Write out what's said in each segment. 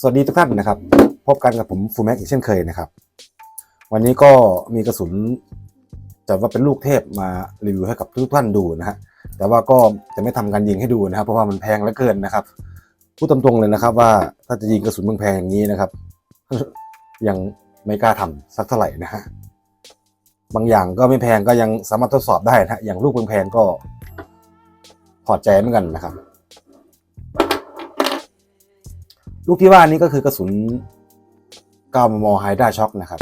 สวัสดีทุกท่านนะครับ พบกันกับผมฟูแม็กอีกเช่นเคยนะครับ วันนี้ก็มีกระสุนจะว่าเป็นลูกเทพมารีวิวให้กับทุกท่านดูนะฮะแต่ว่าก็จะไม่ทำการยิงให้ดูนะครับ เพราะว่ามันแพงเหลือเกินนะครับพูดตรงๆเลยนะครับ ว่าถ้าจะยิงกระสุนแพงอย่างนี้นะครับ ยังไม่กล้าทำสักเท่าไหร่นะฮะบางอย่างก็ไม่แพงก็ยังสามารถทดสอบได้นะฮะอย่างลูกแพงๆก็พอใจเหมือนกันนะครับ ลูกที่ว่านี้ก็คือกระสุน9มมไฮด้าช็อคนะครับ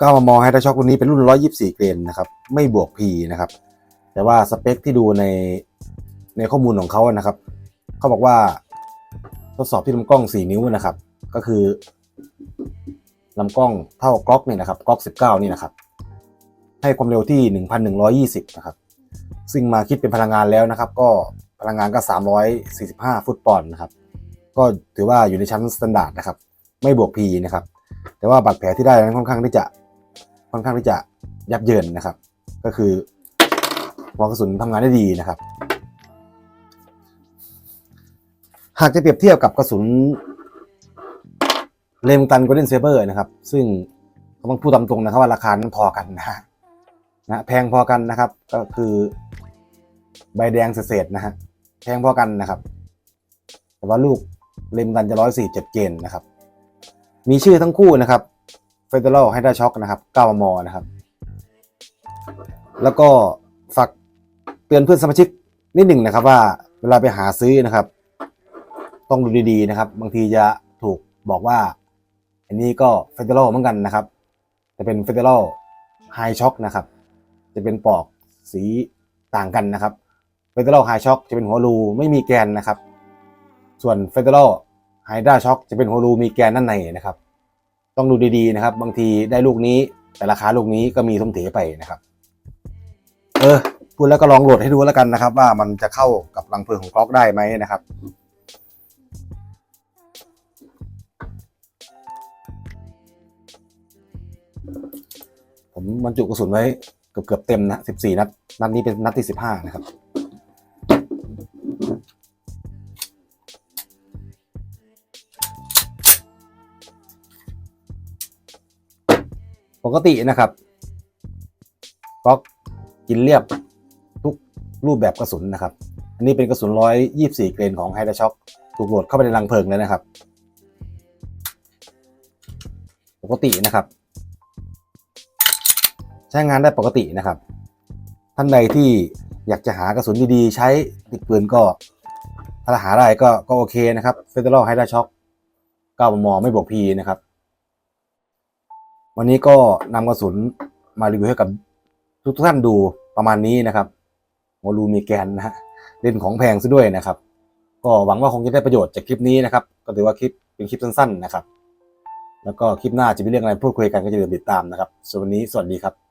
9มมไฮด้าช็อครุ่นนี้เป็นรุ่น 124 เกรนนะครับ ไม่บวก P นะครับ แต่ว่าสเปคที่ดูในในข้อมูลของเขานะครับ เขาบอกว่าทดสอบที่ลำกล้อง 4 นิ้วนะครับ ก็คือลำกล้องเท่ากล็อกเนี่ยนะครับกล็อก 19 นี่นะครับ ให้ความเร็วที่ 1,120 นะครับ ซึ่งมาคิดเป็นพลังงานแล้วนะครับ ก็พลังงานก็ 345 ฟุตปอนด์นะครับ ก็ถือว่าอยู่ในชั้นสแตนดาร์ดนะครับ ไม่บวก P นะครับ แต่ว่าบาดแผลที่ได้นั้นค่อนข้างที่จะค่อนข้างที่จะยับเยินนะครับ ก็คือหัวกระสุนทำงานได้ดีนะครับ หากจะเปรียบเทียบกับกระสุนเลมตันโกลเด้นเซเบอร์นะครับ ซึ่งต้องพูดตามตรงนะครับว่าราคานั้นพอกันนะ นะแพงพอกันนะครับ ก็คือใบแดงเศษนะฮะแพงพอกันนะครับ แต่ว่าลูกเลมตันจะร้อยสี่เจ็ดเกนนะครับ มีชื่อทั้งคู่นะครับเฟเดอรัลไฮดราช็อคนะครับ9มมนะครับ แล้วก็ฝากเตือนเพื่อนสมาชิกนิดหนึ่งนะครับว่าเวลาไปหาซื้อนะครับ ต้องดูดีๆนะครับ บางทีจะถูกบอกว่า อันนี้ก็เฟเดอรัลเหมือนกันนะครับจะเป็นเฟเดอรัลไฮช็อคนะครับ จะเป็นปอกสีต่างกันนะครับเฟเดอรัลไฮช็อคจะเป็นหัวรูไม่มีแกนนะครับ ส่วนเฟเดอรัลไฮดราช็อคจะเป็นหัวรูมีแกนด้านในนะครับ ต้องดูดีๆนะครับ บางทีได้ลูกนี้ แต่ราคาลูกนี้ก็มีสมเถไปนะครับ เออพูดแล้วก็ลองโหลดให้ดูแล้วกันนะครับ ว่ามันจะเข้ากับรังเพลิงของกล็อกได้ไหมนะครับผมบรรจุกระสุนไว้ เกือบเกือบเต็มนะ14นัด นัดนี้เป็นนัดที่15นะครับ ปกตินะครับก๊อกกินเรียบทุกรูปแบบกระสุนนะครับ อันนี้เป็นกระสุน124เกรนของไฮดรช็อคถูกโหลดเข้าไปในรังเพลิงเลยนะครับ ปกตินะครับ ใช้งานได้ปกตินะครับ ท่านใดที่อยากจะหากระสุนดีๆ ใช้ติดปืนก็ถ้าหาได้ก็ก็โอเคนะครับเฟเดอรัลไฮดราช็อค9มมไม่บวกพีนะครับ วันนี้ก็นำกระสุนมารีวิวให้กับทุกท่านดูประมาณนี้นะครับโมลูมีแกนนะฮะเล่นของแพงซะด้วยนะครับ ก็หวังว่าคงจะได้ประโยชน์จากคลิปนี้นะครับ ก็ถือว่าคลิปเป็นคลิปสั้น ๆ นะครับ แล้วก็คลิปหน้าจะมีเรื่องอะไรพูดคุยกันก็จะเดี๋ยวติดตามนะครับส่วนวันนี้สวัสดีครับ